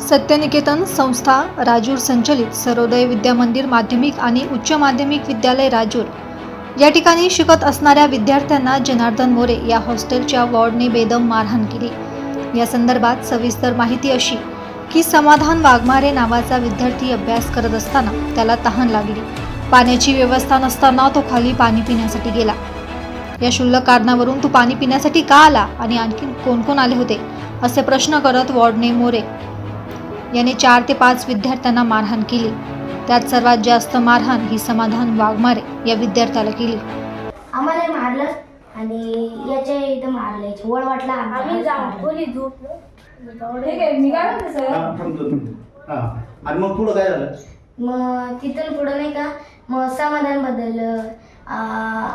सत्यनिकेतन संस्था राजूर संचलित सर्वोदय विद्या मंदिर माध्यमिक आणि उच्च माध्यमिक विद्यालय राजूर. या ठिकाणी शिकत असणाऱ्या विद्यार्थ्यांना जनार्दन मोरे या हॉस्टेलच्या वॉर्डने बेदम मारहाण केली. या संदर्भात सविस्तर माहिती अशी की समाधान वाघमारे नावाचा विद्यार्थी अभ्यास करत असताना त्याला तहान लागली. पाण्याची व्यवस्था नसताना तो खाली पाणी पिण्यासाठी गेला. या क्षुल्लक कारणावरून तू पाणी पिण्यासाठी का आला आणि आणखी कोण कोण आले होते असे प्रश्न करत वॉर्डने मोरे याने चार ते पाच विद्यार्थ्यांना मारहाण केली. त्यात सर्वात जास्त मारहाण ही समाधान वाघमारे या विद्यार्थ्याला केली. आम्हाला मारलं आणि याच्या इथं मारलं याच्या वळ वाटला आम्ही झोपलो ठीक आहे मी काय म्हणते सर हा, थांबतो थांबतो. हा. आणि मग पुढं काय झालं? मग तिथून पुढं नाही का मग समाधान बदललं. आ,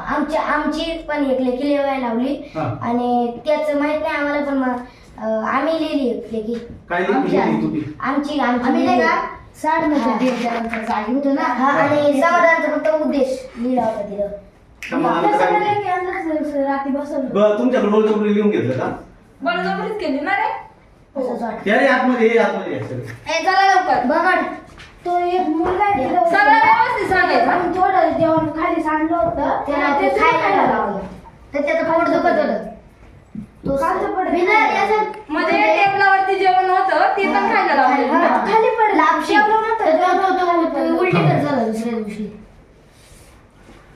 आमच्या आमची पण एक लेखी लिहायला लावली. हा. आणि त्याचं माहीत नाही आम्हाला पण मग आम्ही लिहिली एक लेखी काय लिहिली? आमची- लिहिली तुम्ही? आमची आम्ही नाही का साठमध्ये होतो ना हा आणि समाधानचा फक्त उद्देश लिहिला होता तिथं समाधानाचं काय? रात्री बसवलं. बरं, तुमच्याकडे बळजबरी लिहून घेतलं का? बळजबरीच केली ना रे. असंच वाटतं त्याने आतमध्ये ये, आतमध्ये ये सगळे. ए चला लवकर. बघड तो एक मुलगा आहे तिला सगळं व्यवस्थित सांगायचं. आणि थोडं जेवण खाली सांडलं होतं त्याला ते ते खायला लावलं तर त्याचं पोट दुखत होतं तो खालचं पडलं. बिना याचं- म्हणजे टेबलावरती जेवण होतं ते पण खायला लावलं हा, खाली पडलं लापशी. जेवलं नव्हतं, तर तो- जेवलं तो- तो- नव्हतं. तो उलटी तर झालं दुसऱ्या दिवशी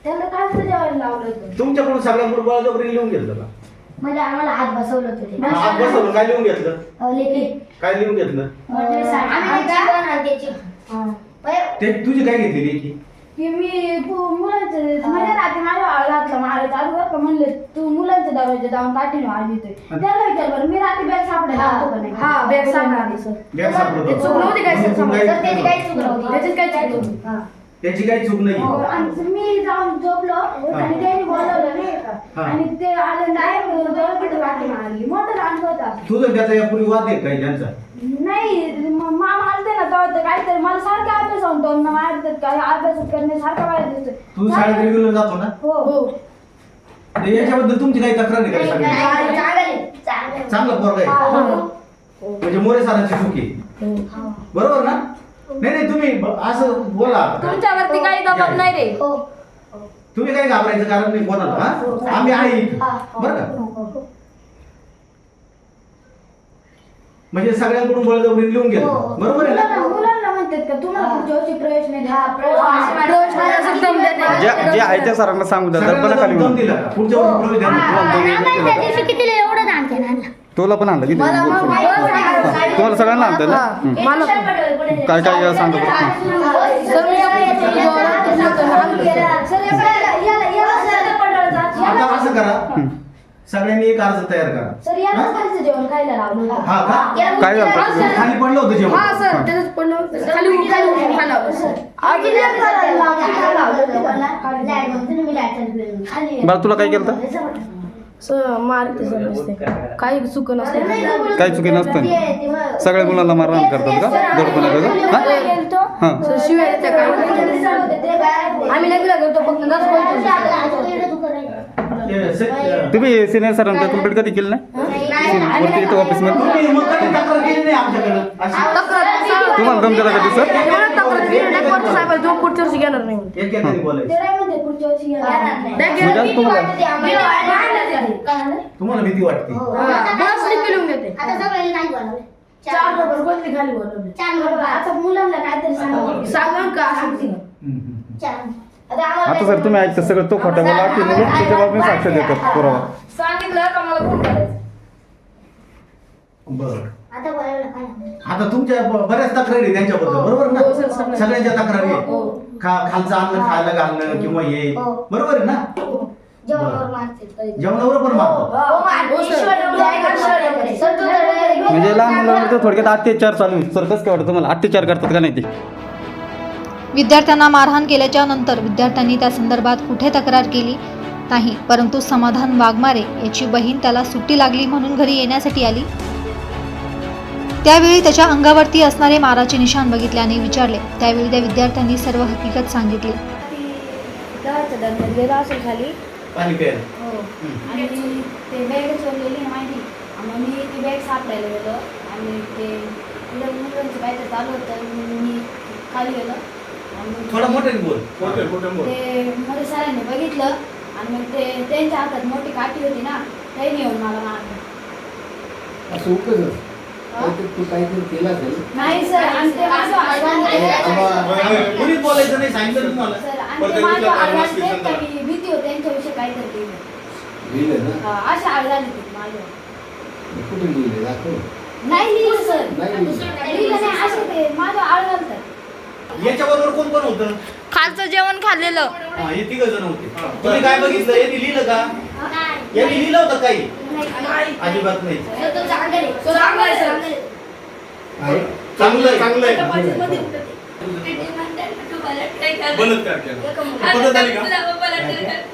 त्याला खालचं जेवायला लावलं होतं तुमच्याकडून सगळ्यांकडून बळजबरी लिहून घेतलं का म्हणजे आम्हाला हात बसवलं होतं ते. हा, आत बसवलं. काय लिहून घेतलं? काय लिहून घेतलं? म्हणजे हा. ते तुझी काय घेतली लेखी? की मी मुलांचं म्हणजे रात्री माझ्या घातलं मारायचं आलं बरं का म्हणले तू मुलांच्या दरवाजा जाऊन काठीने आली ते त्याला विचार बरं मी रात्री बॅग सापडायला हा. आलतो का नाही? हा, सापडली, सर सापडत होता. काय, सर, त्याची काही. हा. त्याची काही चूक नाही हो, आणि मी जाऊन झोपलो आणि त्यांनी बोलवलं नाही हा. का आणि ते आले जवळ वाटी मारली. मोठं रांग होता तुझं त्याचा यापूर्वी वाद आहे काही त्यांचा. नाही म- मामा आलते ना तेव्हा ते काहीतरी. मला सारखं अभ्यास होतो ना मारतात काय अभ्यास करणे सारखं बाहेर तू शाळेत रेग्युलर जातो ना? हो. हो. तर याच्याबद्दल तुमची काही तक्रार नाही? नाही, चांगलं पोरग आहे. हो. म्हणजे मोरे सरांची चूक आहे. हा. बरोबर ना? नाही नाही तुम्ही ब- असं बोला तुमच्यावरती काही दबाव नाही रे हो. तुम्ही काही घाबरायचं कारण नाही कोणाला हा आम्ही आहे इथे. हा, हो. बरं का हो, हो. म्हणजे सगळ्यांकडून बळजबरी लिहून हो. बरोबर आहे ना मुलांना म्हणतात का तुम्हाला हा. पुढच्या वर्षी प्रवेश नाही हा, द्या. प्रवेश नाही. प्रवेश नाही असं दम देते. जे जे आहे त्या सरांना सांगू द्या सगळ्यांना दर्पणा खाली दम म्हणून. दिला का? पुढच्या वर्षी प्रवेश द्या त्या दिवशी? एवढं तुला पण आणलं मला मग. नाही. तुम्हाला सगळ्यांना आणतं ना हं. मला काय काय सांगत? सर, मी जोरात. आता असं करा सगळ्यांनी एक अर्ज तयार करा हा का काय झालं खाली पडलं होतं जेवण हा सर त्याच्यात पडलं होतं. खाली उभं- खाली उभं खाली लावलं सर आधी नाही करायला लावलं, लावलं तुम्हाला. बरं तुला काय केलं होतं? सर मारते सर नसते काही चुक नसते. काही चुकी नसतं. सगळ्या मुलांना मारहाण करतात का? दडपणा करतात हा? हां. सर शिवाय आम्ही नाही दिला करतो फक्त तुम्ही सिनियर सरांचं कंप्लीट कधी केलं नाही? वरती इथं ऑफिसमध्ये तुम्हाला दम कधी सर? साहेब जो पुढच्या वर्षी घेणार नाही तुम्हाला तुम्हाला भीती वाटते. बस लिहून देते आता सगळ्यांनी नाही बोलावलं. चार नंबर कोणती खाली बोलवले? चार नंबर आता मुलांना काहीतरी सांगा. सांगा का. चार आता सर तुम्ही ऐकता सगळं तो खोटा बोला की मुलं त्याच्या बाबतीत साक्ष देतात पुरावा सांगितलं का मला फोन करायचं बरं आता काय तुमच्या ब- बऱ्याच तक्रारी आहे त्यांच्याबद्दल बरोबर हो, सर, ना सगळ्या. सगळ्यांच्या तक्रारी. हो. खा खालचं अन्न खायला घालणं किंवा हे हो. बरोबर आहे ना जेवणावर मारते कधी. जेवणावर पण मारतो हो, मारते. हो, सर. ईश्वर डोळे आहे, ईश्वर डोळे. सर, तू तर- म्हणजे लहान मुलांवर तर थोडक्यात अत्याचार चालू आहे सर कसं काय वाटतं तुम्हाला अत्याचार करतात का नाही ते विद्यार्थ्यांना मारहाण केल्याच्यानंतर विद्यार्थ्यांनी त्या संदर्भात कुठे तक्रार केली नाही परंतु समाधान वाघमारे याची बहीण त्याला सुट्टी लागली म्हणून घरी येण्यासाठी आली. त्यावेळी त्याच्या अंगावरती असणारे माराचे निशाण बघितल्याने विचारले. त्यावेळी त्या विद्यार्थ्यांनी सर्व हकीकत सांगितली. हो. आणि ते बॅग चोरलेली आहे माहिती. मग मी ती बॅग सापडायला गेलो. आणि ते तिला मुलं काय तर चालू होतं. मी खाली गेलो. थोडं मोठ्याने बोल. ते मध्ये सरांनी बघितलं आणि मग ते त्यांच्या हातात मोठी काठी होती ना त्यांनी येऊन मला मारलं. असं तू काहीतरी केलं असेल. नाही सर आणि ते माझं आडवान बोलायचं नाही सांगितलं तुम्हाला. सर आणि ते माझं आडवान देत का मी भीती होते त्यांच्याविषयी काहीतरी केलं लिहिलं ना? हा, अशी आडवान होती माझ्या. कुठे लिहिले दाखव. नाही लिहिलं सर. नाही लिहिलं. लिहिलं नाही असं ते माझं आडवान तर याच्याबरोबर कोण कोण होतं? खालचं जेवण खाल्लेलं. हा हे तिघ जण होते. तुम्ही काय बघितलं? यांनी लिहिलं का? यांनी लिहिलं होतं काही? अजिबात नाही? चांगलं आहे. चांगलं आहे. बलात्कार केला.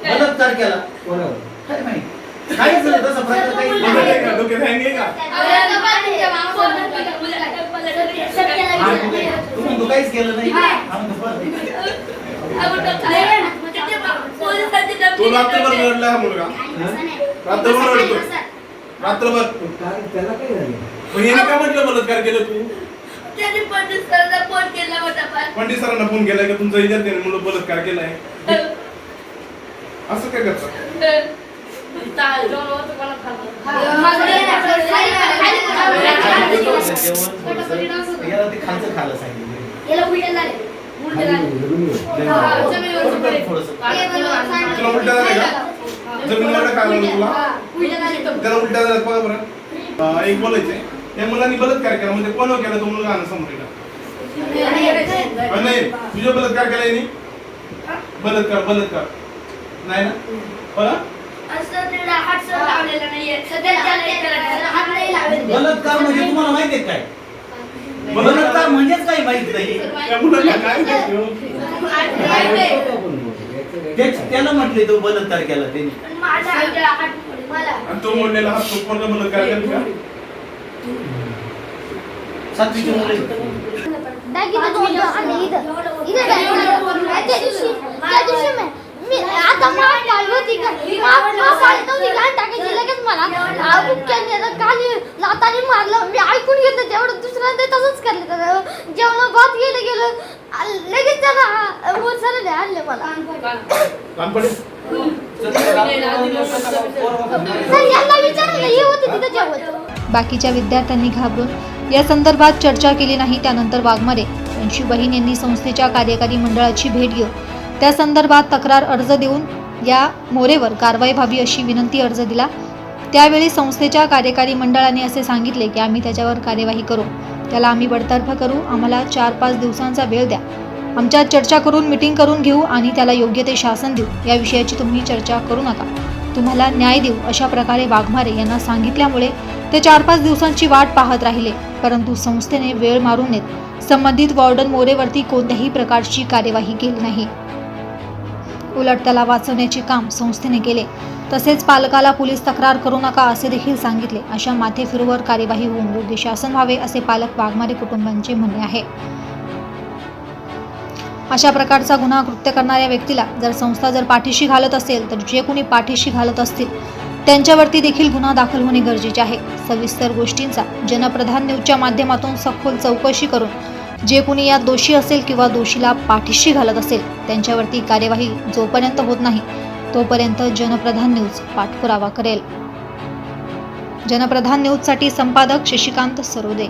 बलात्कार केला. कोणावर? काय माहिती? काहीच नाही तसं प्रकार काही आहे का? डोक्यात हँग आहे का तुम्ही- तो काहीच केलं नाही. हा, मग. तो रात्रभर रडला हा मुलगा? रात्रभर रडतो रात्रभर? काय त्याला काय झालं? याने काय म्हटलं बलात्कार केलं तू? पंडित सरांना फोन केलाय का तुमचा विद्यार्थ्याने मुलं बलात्कार केलाय. असं काय करतात जेवण थोडंसं- याला ते खालचं खायला सांगितलं खाली तुला त्याला बघा बरं एक बोलायचंय त्या मुलांनी बलात्कार केला म्हणजे कोण केला तो मुलगा आणा समोर नाही तुझ्या बलात्कार केला बलात्कार बलात्कार नाही ना? बरं? बलात्कार म्हणजे तुम्हाला माहिती आहे काय बलात्कार म्हणजेच काही माहीत नाही? हो? त्याला म्हटले तो बलात्कार केला त्यांनी. आणि तो मोडलेला हात तो कोणता बलात्कार केला का? सातवीची मुलं आहेत. दागिने दोन आणि इथं इथं दागिने त्या दिवशी त्या दिवशी मी मी आता माप पाळली होती का माप माप पाळली नव्हती का टाकायची लगेच मला बुक्क्याने ना खाली लाताने मारलं मी ऐकून घेतलं तेवढं दुसऱ्यांदा तसंच करलं त्यानं जेवण भात गेलं गेलं लगेच त्याला आणले मला. लहानपणी? सर यांना विचारलं हे होते तिथं जेवण बाकीच्या विद्यार्थ्यांनी घाबरून या संदर्भात चर्चा केली नाही त्यानंतर वाघमारे यांची बहीण यांनी संस्थेच्या कार्यकारी मंडळाची भेट घेऊन त्या संदर्भात तक्रार अर्ज देऊन या मोरेवर कारवाई व्हावी अशी विनंती अर्ज दिला. त्यावेळी संस्थेच्या कार्यकारी मंडळाने असे सांगितले की आम्ही त्याच्यावर कार्यवाही करू. त्याला आम्ही बडतर्फ करू. आम्हाला चार पाच दिवसांचा वेळ द्या. आमच्यात चर्चा करून मिटिंग करून घेऊ आणि त्याला योग्य ते शासन देऊ. या विषयाची तुम्ही चर्चा करू नका. तुम्हाला न्याय देऊ अशा प्रकारे वाघमारे यांना सांगितल्यामुळे ते चार पाच दिवसांची वाट पाहत राहिले. परंतु संस्थेने वेळ मारून नेत संबंधित वॉर्डन मोरेवरती कोणत्याही प्रकारची कार्यवाही केली नाही. उलट त्याला वाचवण्याचे काम संस्थेने केले. तसेच पालकाला पोलीस तक्रार करू नका असे देखील सांगितले. अशा माथेफिरूवर कार्यवाही होऊन योग्य शासन व्हावे असे पालक वाघमारे कुटुंबांचे म्हणणे आहे. अशा प्रकारचा गुन्हा कृत्य करणाऱ्या व्यक्तीला जर संस्था जर पाठीशी घालत असेल तर जे कोणी पाठीशी घालत असतील त्यांच्यावरती देखील गुन्हा दाखल होणे गरजेचे आहे. सविस्तर गोष्टींचा जनप्रधान न्यूजच्या माध्यमातून सखोल चौकशी करून जे कोणी यात दोषी असेल किंवा दोषीला पाठीशी घालत असेल त्यांच्यावरती कार्यवाही जोपर्यंत होत नाही तोपर्यंत जनप्रधान न्यूज पाठपुरावा करेल. जनप्रधान न्यूजसाठी संपादक शशिकांत सरोदे.